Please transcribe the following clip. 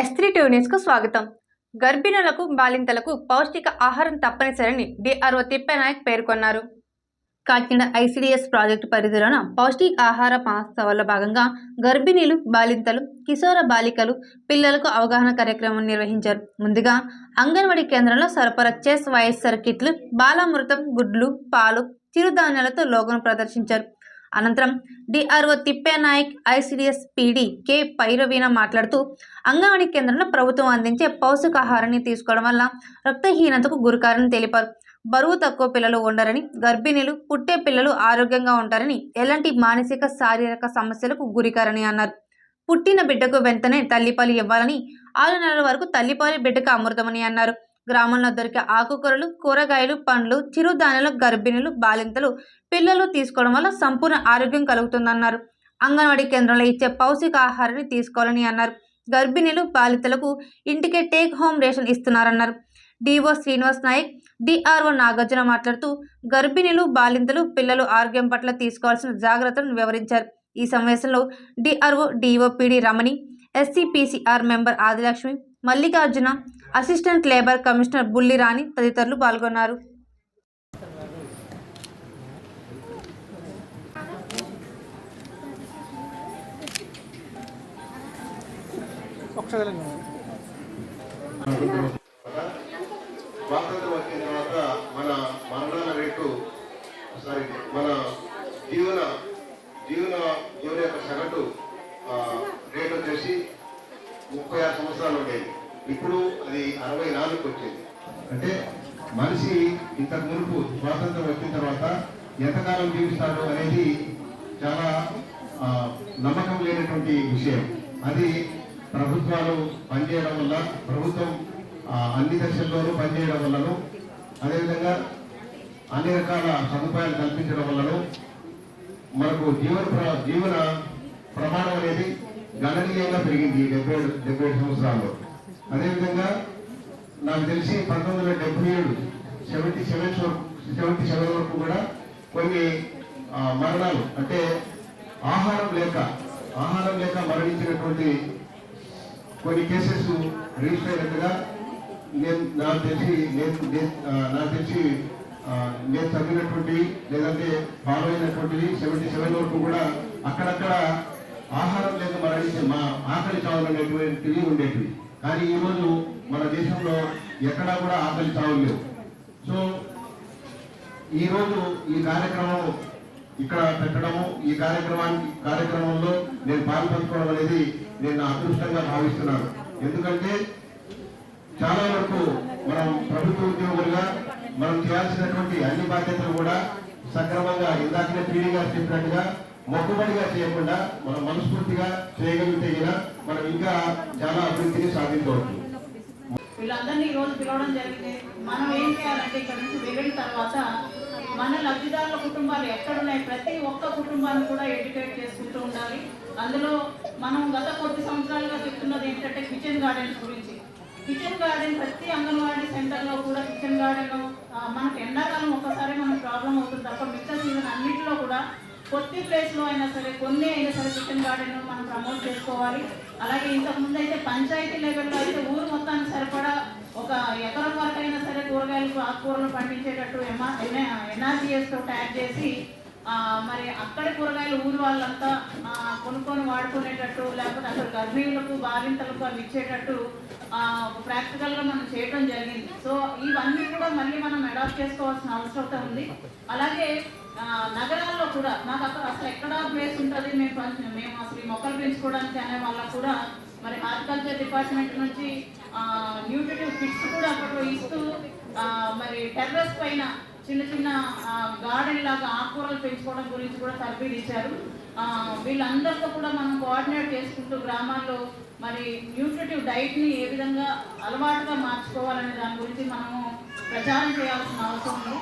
ఎస్త్రీ న్యూస్కు స్వాగతం. గర్భిణులకు బాలింతలకు పౌష్టిక ఆహారం తప్పనిసరని డిఆర్ఓ తిప్పనాయక్ పేర్కొన్నారు. కాకినాడ ఐసిడిఎస్ ప్రాజెక్టు పరిధిలోన పౌష్టిక ఆహార మహోత్సవాల్లో భాగంగా గర్భిణీలు బాలింతలు కిశోర బాలికలు పిల్లలకు అవగాహన కార్యక్రమం నిర్వహించారు. ముందుగా అంగన్వాడీ కేంద్రంలో సరఫరా చేస్ వైఎస్ఆర్ కిట్లు బాలామృతం గుడ్లు పాలు చిరుధాన్యాలతో లోగోను ప్రదర్శించారు. అనంతరం DRO Tippenayak ICDS PD K పైరవీణ మాట్లాడుతూ అంగన్వాడీ కేంద్రంలో ప్రభుత్వం అందించే పౌష్టికాహారాన్ని తీసుకోవడం వల్ల రక్తహీనతకు గురికారని తెలిపారు. బరువు తక్కువ పిల్లలు ఉండరని గర్భిణీలు పుట్టే పిల్లలు ఆరోగ్యంగా ఉంటారని ఎలాంటి మానసిక శారీరక సమస్యలకు గురికారని అన్నారు. పుట్టిన బిడ్డకు వెంటనే తల్లిపాలు ఇవ్వాలని ఆరు నెలల వరకు తల్లిపాలు బిడ్డకు అమృతమని అన్నారు. గ్రామంలో దొరికే ఆకుకూరలు కూరగాయలు పండ్లు చిరుధాన్యాలు గర్భిణులు బాలింతలు పిల్లలు తీసుకోవడం వల్ల సంపూర్ణ ఆరోగ్యం కలుగుతుందన్నారు. అంగన్వాడీ కేంద్రంలో ఇచ్చే పౌష్టికాహారాన్ని తీసుకోవాలని అన్నారు. గర్భిణీలు బాలితలకు ఇంటికే టేక్ హోమ్ రేషన్ ఇస్తున్నారన్నారు. డిఓ శ్రీనివాస్ నాయక్ డిఆర్ఓ నాగార్జున మాట్లాడుతూ గర్భిణీలు బాలింతలు పిల్లలు ఆరోగ్యం పట్ల తీసుకోవాల్సిన జాగ్రత్తలను వివరించారు. ఈ సమావేశంలో DRO DO PD Ramani SCPCR member Adilakshmi Mallikarjuna assistant labour commissioner Bullirani తదితరులు పాల్గొన్నారు. ఒకసారి ఇప్పుడు అది అరవై నాలుగుకి వచ్చింది. అంటే మనిషి ఇంతకు మునుపు స్వాతంత్రం వచ్చిన తర్వాత ఎంతకాలం జీవిస్తాడు అనేది చాలా నమ్మకం లేనటువంటి విషయం. అది ప్రభుత్వాలు పనిచేయడం వల్ల ప్రభుత్వం అన్ని దశల్లోనూ పనిచేయడం వల్లను అదేవిధంగా అన్ని రకాల సదుపాయాలు కల్పించడం వల్లను మనకు జీవన ప్ర- జీవన ప్రమాణం అనేది గణనీయంగా పెరిగింది ఈ డెబ్బై డెబ్బై సంవత్సరాల్లో. అదేవిధంగా నాకు తెలిసి పంతొమ్మిది వందల డెబ్బై ఏడు సెవెంటీ సెవెన్ సెవెంటీ సెవెన్ వరకు కూడా కొన్ని మరణాలు అంటే ఆహారం లేక ఆహారం లేక మరణించినటువంటి కొన్ని కేసెస్ రిజిస్టర్ అయినట్టుగా నేను నాకు తెలిసి నేను నాకు తెలిసి నేను చదివినటువంటి లేదంటే ఫాలో అయినటువంటివి సెవెంటీ సెవెన్ వరకు కూడా అక్కడక్కడ ఆహారం లేక మరణించే మా ఆకలి చావులనేటువంటివి ఉండేటివి. కానీ ఈరోజు మన దేశంలో ఎక్కడా కూడా ఆకలి చావులు లేవు. సో ఈరోజు ఈ కార్యక్రమం ఇక్కడ పెట్టడము ఈ కార్యక్రమానికి కార్యక్రమంలో నేను పాల్పంచుకోవడం అనేది నేను అదృష్టంగా భావిస్తున్నాను. ఎందుకంటే చాలా వరకు మనం ప్రభుత్వ ఉద్యోగులుగా మనం చేయాల్సినటువంటి అన్ని బాధ్యతలు కూడా సక్రమంగా ఇందాకనే పీడీ గారు చెప్పినట్టుగా మొక్కుబడిగా చేయకుండా మనం మనస్ఫూర్తిగా చేయగలిగితే మనం ఇంకా చాలా అభివృద్ధిని సాధించవచ్చు. వీళ్ళందరినీ ఈ రోజు పిలవడం జరిగింది. మనం ఏం చేయాలంటే ఇక్కడ నుంచి వెళ్ళిన తర్వాత మన లబ్ధిదారుల కుటుంబాలు ఎక్కడున్నాయి? ప్రతి ఒక్క కుటుంబాన్ని కూడా ఎడ్యుకేట్ చేసుకుంటూ ఉండాలి. అందులో మనం గత కొద్ది సంవత్సరాలుగా చెప్తున్నది ఏంటంటే కిచెన్ గార్డెన్స్ గురించి. కిచెన్ గార్డెన్ ప్రతి అంగన్వాడీ సెంటర్లో కూడా కిచెన్ గార్డెన్ మనకు ఎండాకాలం ఒక్కసారి మనకు ప్రాబ్లం అవుతుంది తప్ప కూడా ప్లేస్లో అయినా సరే కొన్ని అయినా సరే కిచెన్ గార్డెన్ మనం ప్రమోట్ చేసుకోవాలి. అలాగే ఇంతకు ముందు అయితే పంచాయతీ లెవెల్లో అయితే ఊరు మొత్తానికి సరిపడా ఒక ఎకరం వరకు అయినా సరే కూరగాయలు ఆకుకూరలు పండించేటట్టు ఎన్ఆర్జీఎస్తో ట్యాగ్ చేసి మరి అక్కడ కూరగాయలు ఊరు వాళ్ళంతా కొనుక్కొని వాడుకునేటట్టు లేకపోతే అక్కడ గర్భిణులకు బాలింతలకు అవి ఇచ్చేటట్టు ప్రాక్టికల్గా మనం చేయడం జరిగింది. సో ఇవన్నీ కూడా మళ్ళీ మనం అడాప్ట్ చేసుకోవాల్సిన అవసరం ఉంది. అలాగే నగరాల్లో కూడా నాకు అక్కడ అసలు ఎక్కడ ప్లేస్ ఉంటుంది? మేము మేము అసలు ఈ మొక్కలు పెంచుకోవడానికి అనే వాళ్ళకు కూడా మరి హార్టికల్చర్ డిపార్ట్మెంట్ నుంచి న్యూట్రిటివ్ కిట్స్ కూడా అప్పట్లో ఇస్తూ మరి టెర్రస్ పైన చిన్న చిన్న గార్డెన్ లాగా ఆకుకూరలు పెంచుకోవడం గురించి కూడా తర్ఫీదు ఇచ్చారు వీళ్ళందరితో కూడా మనం కోఆర్డినేట్ చేసుకుంటూ గ్రామాల్లో మరి న్యూట్రిటివ్ డైట్ని ఏ విధంగా అలవాటుగా మార్చుకోవాలనే దాని గురించి మనము ప్రచారం చేయాల్సిన అవసరం ఉంది.